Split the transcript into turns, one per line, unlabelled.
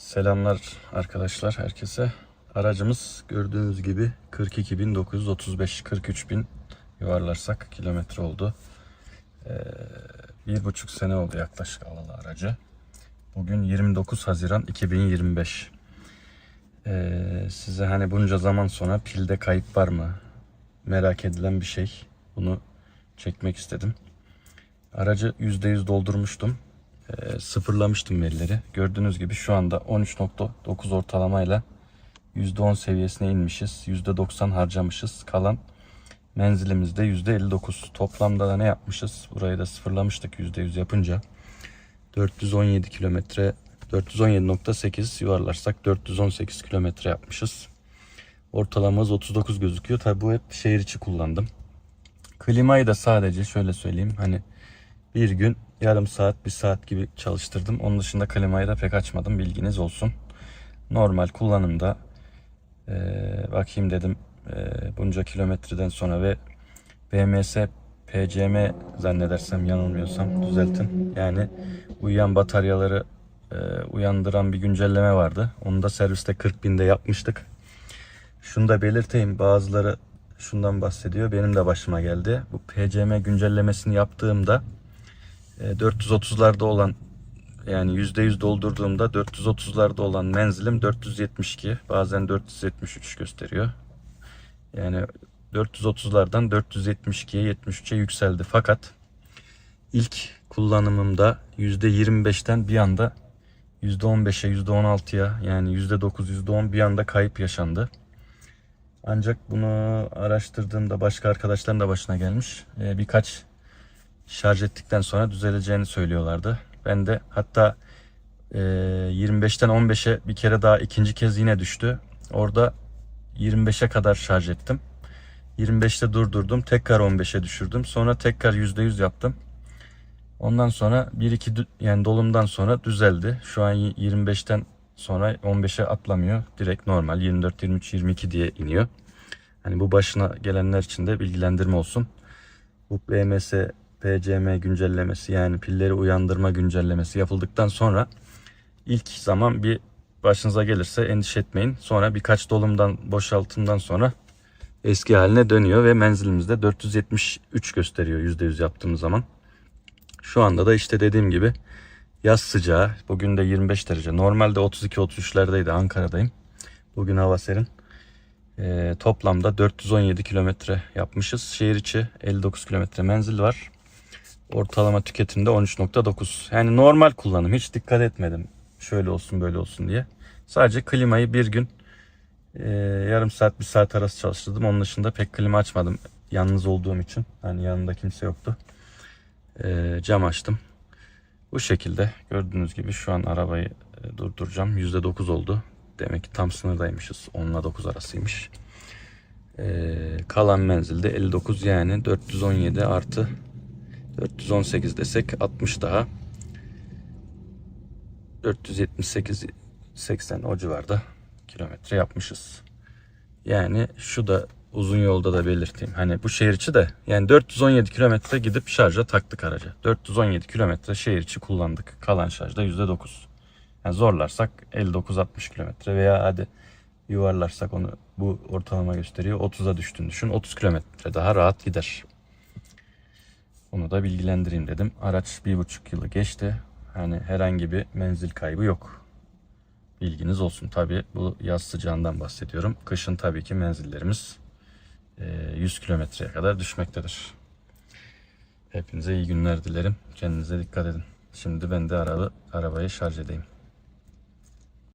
Selamlar arkadaşlar herkese. Aracımız gördüğünüz gibi 42.935 43.000 yuvarlarsak kilometre oldu. Ee, bir buçuk sene oldu yaklaşık alalı aracı. Bugün 29 Haziran 2025. Ee, size hani bunca zaman sonra pilde kayıp var mı? Merak edilen bir şey. Bunu çekmek istedim. Aracı %100 doldurmuştum. Ee, sıfırlamıştım verileri. Gördüğünüz gibi şu anda 13.9 ortalamayla %10 seviyesine inmişiz. %90 harcamışız. Kalan menzilimizde %59. Toplamda da ne yapmışız? Burayı da sıfırlamıştık %100 yapınca. 417 kilometre 417.8 yuvarlarsak 418 kilometre yapmışız. Ortalamamız 39 gözüküyor. Tabi bu hep şehir içi kullandım. Klimayı da sadece şöyle söyleyeyim. Hani bir gün yarım saat bir saat gibi çalıştırdım. Onun dışında klimayı da pek açmadım bilginiz olsun. Normal kullanımda eee, bakayım dedim eee, bunca kilometreden sonra ve BMS PCM zannedersem yanılmıyorsam düzeltin. Yani uyuyan bataryaları eee, uyandıran bir güncelleme vardı. Onu da serviste 40 binde yapmıştık. Şunu da belirteyim bazıları şundan bahsediyor. Benim de başıma geldi. Bu PCM güncellemesini yaptığımda e, 430'larda olan yani %100 doldurduğumda 430'larda olan menzilim 472 bazen 473 gösteriyor. Yani 430'lardan 472'ye 73'e yükseldi. Fakat ilk kullanımımda %25'ten bir anda %15'e %16'ya yani %9 %10 bir anda kayıp yaşandı. Ancak bunu araştırdığımda başka arkadaşların da başına gelmiş. Ee, birkaç şarj ettikten sonra düzeleceğini söylüyorlardı. Ben de hatta e, 25'ten 15'e bir kere daha ikinci kez yine düştü. Orada 25'e kadar şarj ettim. 25'te durdurdum. Tekrar 15'e düşürdüm. Sonra tekrar %100 yaptım. Ondan sonra 1-2 dü- yani dolumdan sonra düzeldi. Şu an y- 25'ten sonra 15'e atlamıyor. Direkt normal 24, 23, 22 diye iniyor. Hani bu başına gelenler için de bilgilendirme olsun. Bu BMS PCM güncellemesi yani pilleri uyandırma güncellemesi yapıldıktan sonra ilk zaman bir başınıza gelirse endişe etmeyin. Sonra birkaç dolumdan boşaltımdan sonra eski haline dönüyor ve menzilimizde 473 gösteriyor %100 yaptığımız zaman. Şu anda da işte dediğim gibi yaz sıcağı. Bugün de 25 derece. Normalde 32-33'lerdeydi Ankara'dayım. Bugün hava serin. Ee, toplamda 417 kilometre yapmışız. Şehir içi 59 kilometre menzil var. Ortalama tüketimde 13.9. Yani normal kullanım. Hiç dikkat etmedim. Şöyle olsun böyle olsun diye. Sadece klimayı bir gün e, yarım saat bir saat arası çalıştırdım. Onun dışında pek klima açmadım. Yalnız olduğum için. Hani yanında kimse yoktu. E, cam açtım. Bu şekilde gördüğünüz gibi şu an arabayı e, durduracağım. %9 oldu. Demek ki tam sınırdaymışız. 10 ile 9 arasıymış. E, kalan menzilde 59 yani 417 artı 418 desek 60 daha. 478 80 o civarda kilometre yapmışız. Yani şu da uzun yolda da belirteyim. Hani bu şehir içi de yani 417 kilometre gidip şarja taktık aracı. 417 kilometre şehir içi kullandık. Kalan şarjda %9. Yani zorlarsak 59-60 kilometre veya hadi yuvarlarsak onu bu ortalama gösteriyor. 30'a düştüğünü düşün. 30 kilometre daha rahat gider. Bunu da bilgilendireyim dedim. Araç bir buçuk yılı geçti. Hani herhangi bir menzil kaybı yok. Bilginiz olsun. Tabi bu yaz sıcağından bahsediyorum. Kışın tabii ki menzillerimiz e, 100 kilometreye kadar düşmektedir. Hepinize iyi günler dilerim. Kendinize dikkat edin. Şimdi ben de araba, arabayı şarj edeyim.